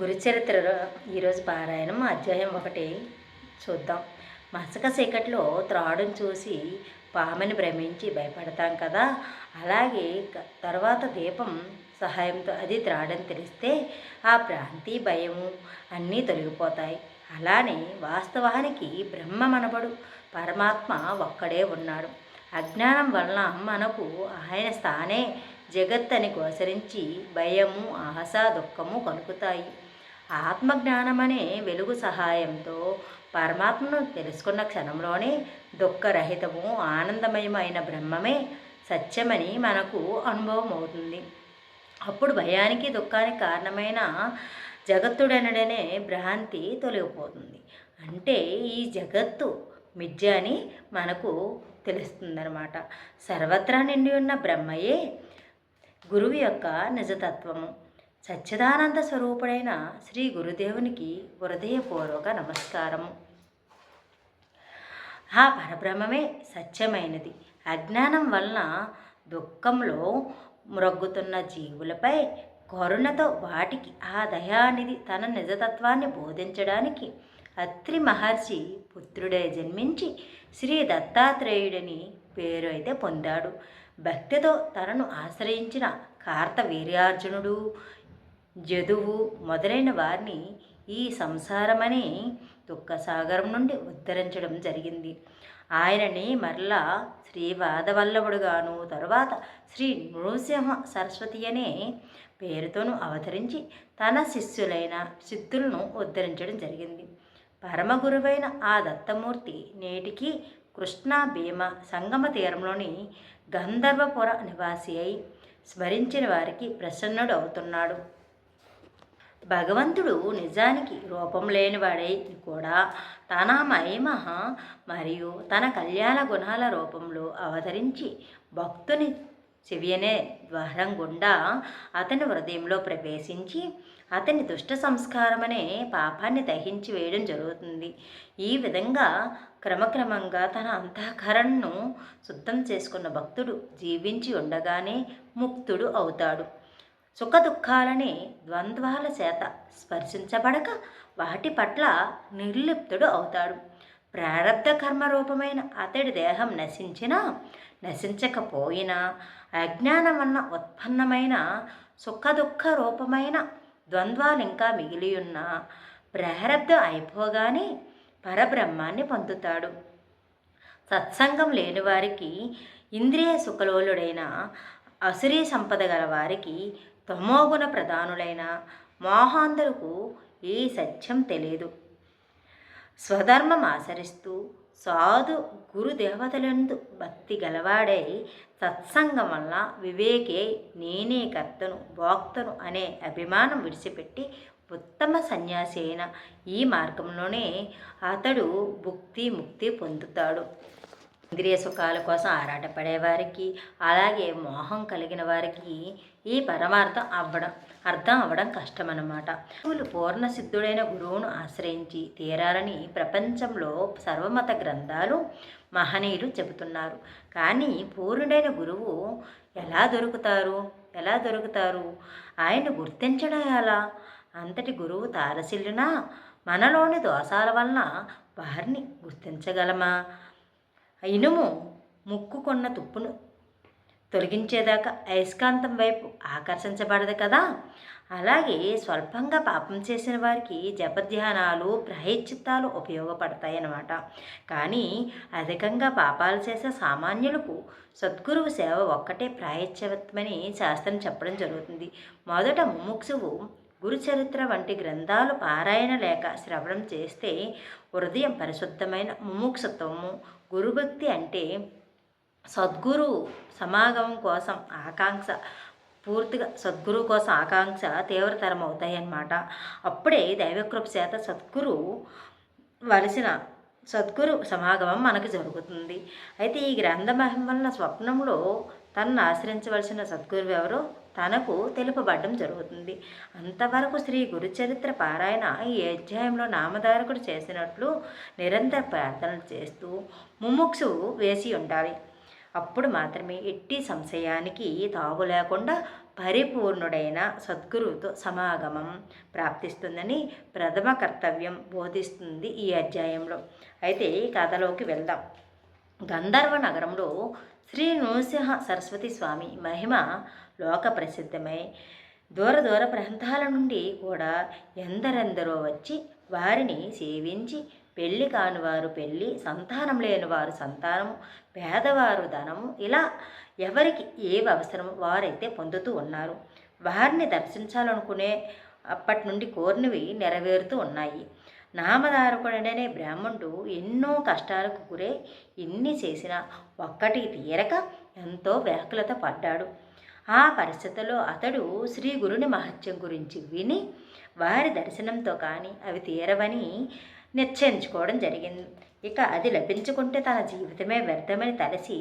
గురుచరిత్రలో ఈరోజు పారాయణం అధ్యాయం ఒకటి చూద్దాం. మసక చీకట్లో త్రాడును చూసి పామని భ్రమించి భయపడతాం కదా. అలాగే తర్వాత దీపం సహాయంతో అది త్రాడని తెలిస్తే ఆ ప్రాంతీ భయము అన్నీ తొలగిపోతాయి. అలానే వాస్తవానికి బ్రహ్మ మనబడు పరమాత్మ ఒక్కడే ఉన్నాడు. అజ్ఞానం వలన మనకు ఆయన స్థానే జగత్తని గోచరించి భయము ఆశ దుఃఖము కలుగుతాయి ఆత్మజ్ఞానమనే వెలుగు సహాయంతో పరమాత్మను తెలుసుకున్న క్షణంలోనే దుఃఖరహితము ఆనందమయమైన బ్రహ్మమే సత్యమని మనకు అనుభవం అవుతుంది అప్పుడు భయానికి దుఃఖానికి కారణమైన జగత్తుడనడనే భ్రాంతి తొలగిపోతుంది. అంటే ఈ జగత్తు మిథ్య అని మనకు తెలుస్తుందన్నమాట. సర్వత్రా నిండి ఉన్న బ్రహ్మయే గురువు యొక్క నిజతత్వము. సచ్చిదానంద స్వరూపుడైన శ్రీ గురుదేవునికి హృదయపూర్వక నమస్కారము. ఆ పరబ్రహ్మమే సత్యమైనది. అజ్ఞానం వలన దుఃఖంలో మ్రొగ్గుతున్న జీవులపై కరుణతో వాటికి ఆ దయానిధి తన నిజతత్వాన్ని బోధించడానికి అత్రి మహర్షి పుత్రుడే జన్మించి శ్రీ దత్తాత్రేయుడని పేరు అయితే పొందాడు. భక్తితో తనను ఆశ్రయించిన కార్త వీర్యార్జునుడు జదువు మొదలైన వారిని ఈ సంసారమనే దుఃఖసాగరం నుండి ఉద్ధరించడం జరిగింది. ఆయనని మరలా శ్రీ వాదవల్లభుడుగాను తరువాత శ్రీ నృసింహ సరస్వతి అనే పేరుతోనూ అవతరించి తన శిష్యులైన సిద్ధులను ఉద్ధరించడం జరిగింది. పరమగురువైన ఆ దత్తమూర్తి నేటికి కృష్ణా భీమ సంగమ తీరంలోని గంధర్వపుర నివాసి అయి స్మరించిన వారికి ప్రసన్నుడు అవుతున్నాడు. భగవంతుడు నిజానికి రూపం లేనివాడై కూడా తన మహిమ మరియు తన కళ్యాణ గుణాల రూపంలో అవతరించి భక్తుని చెవియనే ద్వారం గుండా అతని హృదయంలో ప్రవేశించి అతని దుష్ట సంస్కారమనే పాపాన్ని దహించి వేయడం జరుగుతుంది. ఈ విధంగా క్రమక్రమంగా తన అంతఃకరణను శుద్ధం చేసుకున్న భక్తుడు జీవించి ఉండగానే ముక్తుడు అవుతాడు. సుఖ దుఃఖాలనే ద్వంద్వాల చేత స్పర్శించబడక వాటి పట్ల నిర్లిప్తుడు అవుతాడు. ప్రారంధ కర్మ రూపమైన అతడి దేహం నశించినా నశించకపోయినా అజ్ఞానం వలన ఉత్పన్నమైన సుఖదుఖ రూపమైన ద్వంద్వాలు ఇంకా మిగిలి ఉన్న ప్రారబ్ధం అయిపోగానే పరబ్రహ్మాన్ని పొందుతాడు. సత్సంగం లేని వారికి ఇంద్రియ సుఖలోలుడైన అసురీ సంపద గల వారికి తమోగుణ ప్రధానులైన మోహాంధులకు ఈ సత్యం తెలియదు. స్వధర్మం ఆచరిస్తూ సాధు గురుదేవతలందు భక్తి గలవాడై సత్సంగం వల్ల వివేకే నేనే కర్తను భోక్తను అనే అభిమానం విడిచిపెట్టి ఉత్తమ సన్యాసి అయిన ఈ మార్గంలోనే అతడు భుక్తి ముక్తి పొందుతాడు. ఇంద్రియ సుఖాల కోసం ఆరాటపడే వారికి అలాగే మోహం కలిగిన వారికి ఈ పరమార్థం అవ్వడం అర్థం అవ్వడం కష్టమన్నమాట. గురువులు పూర్ణ సిద్ధుడైన గురువును ఆశ్రయించి తీరాలని ప్రపంచంలో సర్వమత గ్రంథాలు మహనీయులు చెబుతున్నారు. కానీ పూర్ణుడైన గురువు ఎలా దొరుకుతారు? ఎలా దొరుకుతారు? ఆయన గుర్తించడం ఎలా? అంతటి గురువు తారసిల్లునా మనలోని దోషాల వలన వారిని గుర్తించగలమా? ఇనుము ముక్కుకున్న తుప్పును తొలగించేదాకా అయస్కాంతం వైపు ఆకర్షించబడదు కదా? అలాగే స్వల్పంగా పాపం చేసిన వారికి జపధ్యానాలు ప్రాయశ్చిత్తాలు ఉపయోగపడతాయి అన్నమాట కానీ అధికంగా పాపాలు చేసే సామాన్యులకు సద్గురువు సేవ ఒక్కటే ప్రాయశ్చిత్తమని శాస్త్రం చెప్పడం జరుగుతుంది. మొదట ముముక్షువు గురుచరిత్ర వంటి గ్రంథాలు పారాయణ లేక శ్రవణం చేస్తే హృదయం పరిశుద్ధమైన ముముక్షత్వము గురుభక్తి అంటే సద్గురు సమాగమం కోసం ఆకాంక్ష పూర్తిగా సద్గురు కోసం ఆకాంక్ష తీవ్రతరం అవుతాయి అన్నమాట అప్పుడే దైవకృప చేత సద్గురు వలసిన సద్గురు సమాగమం మనకు జరుగుతుంది. అయితే ఈ గ్రంథ మహిమ స్వప్నంలో తనను ఆశ్రయించవలసిన సద్గురు ఎవరో తనకు తెలుపబడడం జరుగుతుంది. అంతవరకు శ్రీ గురుచరిత్ర పారాయణ ఈ అధ్యాయంలో నామధారకుడు చేసినట్లు నిరంతర ప్రార్థనలు చేస్తూ ముముక్షువు వేసి ఉండాలి. అప్పుడు మాత్రమే ఎట్టి సంశయానికి తావు లేకుండా పరిపూర్ణుడైన సద్గురువుతో సమాగమం ప్రాప్తిస్తుందని ప్రథమ కర్తవ్యం బోధిస్తుంది ఈ అధ్యాయంలో. అయితే ఈ కథలోకి వెళ్దాం. గంధర్వ నగరంలో శ్రీ నృసింహ సరస్వతి స్వామి మహిమ లోక ప్రసిద్ధమై దూర దూర ప్రాంతాల నుండి కూడా ఎందరెందరో వచ్చి వారిని సేవించి పెళ్ళి కానివారు పెళ్ళి సంతానం లేని వారు సంతానము పేదవారు ధనము ఇలా ఎవరికి ఏవి అవసరమో వారైతే పొందుతూ ఉన్నారు. వారిని దర్శించాలనుకునే అప్పటి నుండి కోరినవి నెరవేరుతూ ఉన్నాయి. నామధారకుడనే బ్రాహ్మణుడు ఎన్నో కష్టాలకు గురై ఎన్ని చేసినా ఒక్కటి తీరక ఎంతో వ్యాకులత పడ్డాడు. ఆ పరిస్థితుల్లో అతడు శ్రీ గురుని మహత్యం గురించి విని వారి దర్శనంతో కానీ అవి తీరవని నిశ్చయించుకోవడం జరిగింది. ఇక అది లభించుకుంటే తన జీవితమే వ్యర్థమని తలసి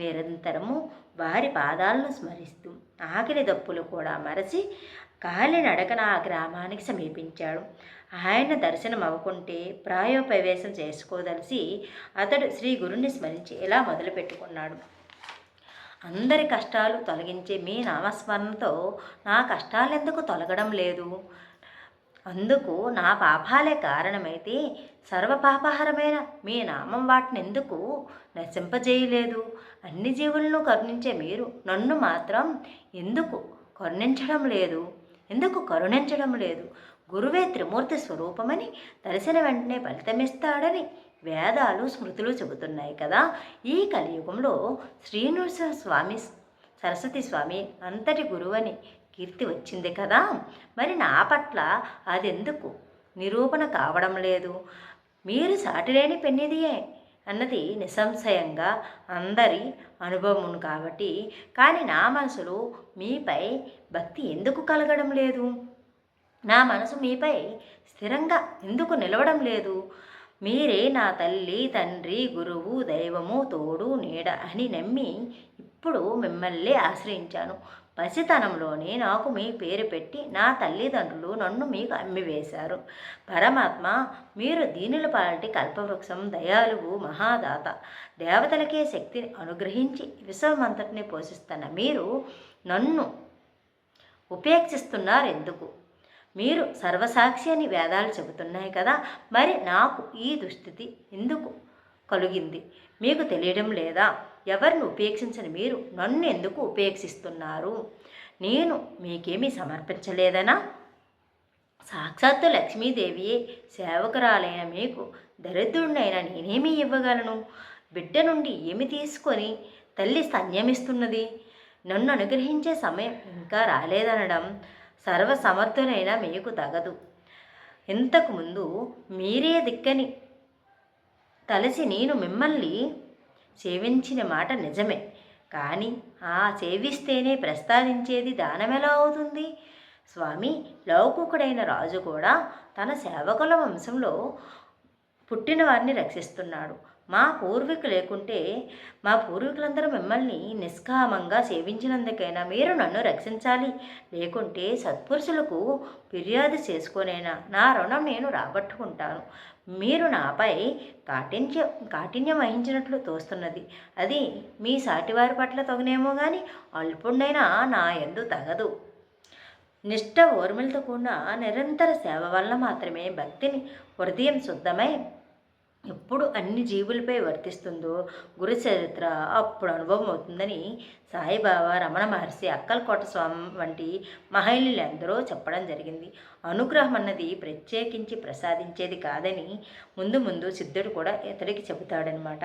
నిరంతరము వారి పాదాలను స్మరిస్తూ ఆకలి దప్పులు కూడా మరచి కాలినడకన ఆ గ్రామానికి సమీపించాడు. ఆయన దర్శనం అవ్వకుంటే ప్రాయోపవేశం చేసుకోదలిసి అతడు శ్రీ గురుని స్మరించి ఇలా మొదలుపెట్టుకున్నాడు అందరి కష్టాలు తొలగించే మీ నామస్మరణతో నా కష్టాలు ఎందుకు తొలగడం లేదు? అందుకు నా పాపాలే కారణమైతే సర్వపాపహరమైన మీ నామం వాటిని ఎందుకు నశింపజేయలేదు? అన్ని జీవులను కరుణించే మీరు నన్ను మాత్రం ఎందుకు కరుణించడం లేదు? ఎందుకు కరుణించడం లేదు? గురువే త్రిమూర్తి స్వరూపమని తెలిసిన వెంటనే ఫలితమిస్తాడని వేదాలు స్మృతులు చెబుతున్నాయి కదా. ఈ కలియుగంలో శ్రీనివాస స్వామి సరస్వతి స్వామి అంతటి గురువని కీర్తి వచ్చింది కదా? మరి నా పట్ల అదెందుకు? నిరూపణ కావడం లేదు. మీరు సాటిలేని పెన్నిదియే అన్నది నిస్సంశయంగా అందరి అనుభవం కాబట్టి. కానీ నా మనసులో మీపై భక్తి ఎందుకు కలగడం లేదు? నా మనసు మీపై స్థిరంగా ఎందుకు నిలవడం లేదు? మీరే నా తల్లి తండ్రి గురువు దైవము తోడు నీడ అని నమ్మి ఇప్పుడు మిమ్మల్ని ఆశ్రయించాను. పసితనంలోనే నాకు మీ పేరు పెట్టి నా తల్లిదండ్రులు నన్ను మీకు అమ్మివేశారు. పరమాత్మ మీరు దీనుల పాలటి కల్పవృక్షం దయాలువు మహాదాత. దేవతలకే శక్తిని అనుగ్రహించి విశ్వమంతటిని పోషిస్తున్న మీరు నన్ను ఉపేక్షిస్తున్నారు ఎందుకు మీరు సర్వసాక్షి అని వేదాలు చెబుతున్నాయి కదా మరి నాకు ఈ దుస్థితి ఎందుకు కలిగింది? మీకు తెలియడం లేదా? ఎవరిని ఉపేక్షించని మీరు నన్ను ఎందుకు ఉపేక్షిస్తున్నారు? నేను మీకేమీ సమర్పించలేదనా? సాక్షాత్తు లక్ష్మీదేవియే సేవకురాలైన మీకు దరిద్రుడినైనా నేనేమి ఇవ్వగలను? బిడ్డ నుండి ఏమి తీసుకొని తల్లి సంయమిస్తున్నది? నన్ను అనుగ్రహించే సమయం ఇంకా రాలేదనడం సర్వసమర్థునైనా మీకు తగదు. ఇంతకుముందు మీరే దిక్కని తలసి నేను మిమ్మల్ని సేవించిన మాట నిజమే. కానీ ఆ సేవిస్తేనే ప్రస్తావించేది దానమెలా అవుతుంది? స్వామి లౌకికుడైన రాజు కూడా తన సేవకుల వంశంలో పుట్టిన వారిని రక్షిస్తున్నాడు. మా పూర్వీకు లేకుంటే మా పూర్వీకులందరూ మిమ్మల్ని నిష్కామంగా సేవించినందుకైనా మీరు నన్ను రక్షించాలి. లేకుంటే సత్పురుషులకు ఫిర్యాదు చేసుకోనైనా నా రుణం నేను రాబట్టుకుంటాను. మీరు నాపై కాఠిన్య కాఠిన్యం వహించినట్లు తోస్తున్నది. అది మీ సాటివారి పట్ల తగునేమో కానీ అల్పుండైనా నా ఎందు తగదు. నిష్ఠ ఓర్మిలతో కూడిన నిరంతర సేవ వల్ల మాత్రమే భక్తిని హృదయం శుద్ధమై ఎప్పుడు అన్ని జీవులపై వర్తిస్తుందో గురు చరిత్ర అప్పుడు అనుభవం అవుతుందని సాయిబాబా రమణ మహర్షి అక్కలకోట స్వామి వంటి మహిళలందరూ చెప్పడం జరిగింది. అనుగ్రహం అన్నది ప్రత్యేకించి ప్రసాదించేది కాదని ముందు ముందు సిద్ధుడు కూడా ఇతడికి చెబుతాడనమాట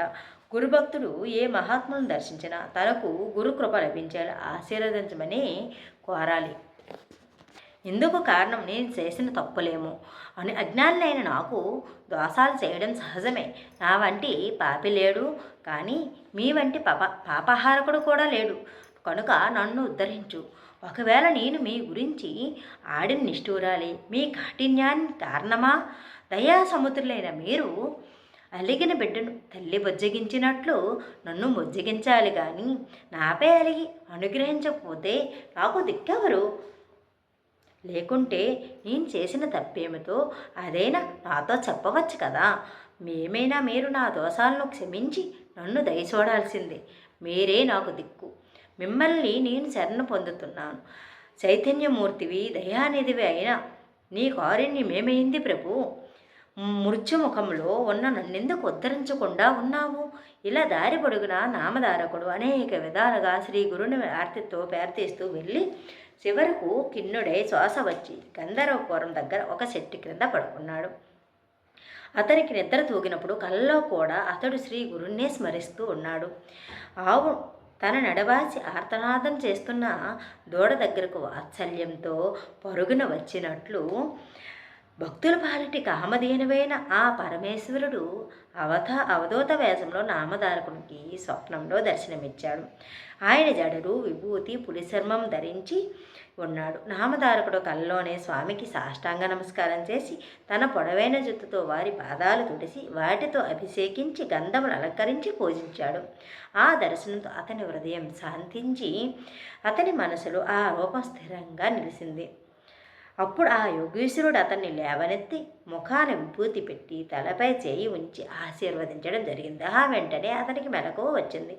గురుభక్తుడు ఏ మహాత్ములను దర్శించినా తనకు గురుకృప లభించేలా ఆశీర్వదించమని కోరాలి. ఇందుకు కారణం నేను చేసిన తప్పులేమో అని అజ్ఞానులైన నాకు దోషాలు చేయడం సహజమే. నా వంటి పాపి లేడు కానీ మీ వంటి పాప పాపహారకుడు కూడా లేడు. కనుక నన్ను ఉద్ధరించు. ఒకవేళ నేను మీ గురించి ఆడిన నిష్ఠూరాలి మీ కాఠిన్యాన్ని కారణమా? దయా సముద్రులైన మీరు అలిగిన బిడ్డను తల్లి బొజ్జగించినట్లు నన్ను బొజ్జగించాలి కానీ నాపై అలిగి అనుగ్రహించకపోతే నాకు దిక్కెవరు లేకుంటే నేను చేసిన తప్పేమిటో అదైనా నాతో చెప్పవచ్చు కదా. మేమైనా మీరు నా దోషాలను క్షమించి నన్ను దయచూడాల్సిందే? మీరే నాకు దిక్కు. మిమ్మల్ని నేను శరణ పొందుతున్నాను. చైతన్యమూర్తివి దయానిధివి అయినా నీ కారుణ్యమేమైంది ప్రభు? మృత్యుముఖంలో ఉన్న నిందకు ఉద్ధరించకుండా ఉన్నావు? ఇలా దారి పొడుగున నామధారకుడు? అనేక విధాలుగా శ్రీ గురుని ఆర్తితో ప్రార్థిస్తూ వెళ్ళి చివరకు కిన్నుడై శ్వాస వచ్చి గంధర్వపురం దగ్గర ఒక చెట్టు క్రింద పడుకున్నాడు. అతనికి నిద్ర తూగినప్పుడు కళ్ళలో కూడా అతడు శ్రీ గురుణ్ణే స్మరిస్తూ ఉన్నాడు. ఆవు తన నడవాసి ఆర్తనాదం చేస్తున్న దూడ దగ్గరకు వాత్సల్యంతో పరుగున వచ్చినట్లు భక్తుల పాలిటి కామధేనువైన ఆ పరమేశ్వరుడు అవధ అవధూత వేషంలో నామధారకునికి స్వప్నంలో దర్శనమిచ్చాడు. ఆయన జడలు విభూతి పులిశర్మం ధరించి ఉన్నాడు. నామధారకుడు కల్లోనే స్వామికి సాష్టాంగ నమస్కారం చేసి తన పొడవైన జుత్తుతో వారి పాదాలు తుడిసి వాటితో అభిషేకించి గంధములు అలంకరించి పూజించాడు. ఆ దర్శనంతో అతని హృదయం శాంతించి అతని మనసులో ఆ రూపం స్థిరంగా నిలిచింది. అప్పుడు ఆ యోగేశ్వరుడు అతన్ని లేవనెత్తి ముఖాన విభూతి పెట్టి తలపై చేయి ఉంచి ఆశీర్వదించడం జరిగింది. ఆ వెంటనే అతనికి మెలకు వచ్చింది.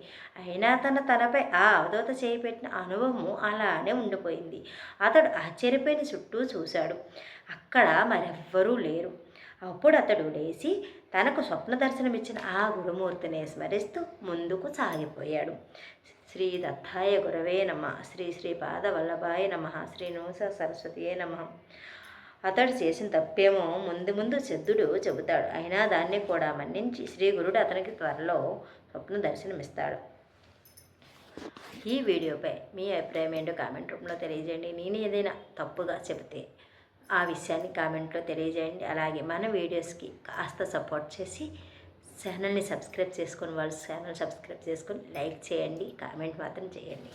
అయినా తన తలపై ఆ అవధూత చేయి పెట్టిన అనుభవము అలానే ఉండిపోయింది. అతడు ఆశ్చర్యపోయిన చుట్టూ చూశాడు. అక్కడ మరెవ్వరూ లేరు. అప్పుడు అతడు లేచి తనకు స్వప్న దర్శనమిచ్చిన ఆ గురుమూర్తిని స్మరిస్తూ ముందుకు సాగిపోయాడు. శ్రీ దత్తాయ గురవే నమ. శ్రీ శ్రీ పాదవల్లభాయ నమ. శ్రీ నూస సరస్వతియే నమ. అతడు చేసిన తప్పేమో ముందు ముందు సిద్ధుడు చెబుతాడు. అయినా దాన్ని కూడా మన్నించి శ్రీ గురుడు అతనికి త్వరలో స్వప్న దర్శనమిస్తాడు. ఈ వీడియోపై మీ అభిప్రాయం ఏంటో కామెంట్ రూపంలో తెలియజేయండి. నేను ఏదైనా తప్పుగా చెబితే ఆ విషయాన్ని కామెంట్లో తెలియజేయండి. అలాగే మన వీడియోస్కి కాస్త సపోర్ట్ చేసి ఛానల్ని సబ్స్క్రైబ్ చేసుకుని వాళ్ళు ఛానల్ సబ్స్క్రైబ్ చేసుకొని లైక్ చేయండి కామెంట్ మాత్రం చేయండి.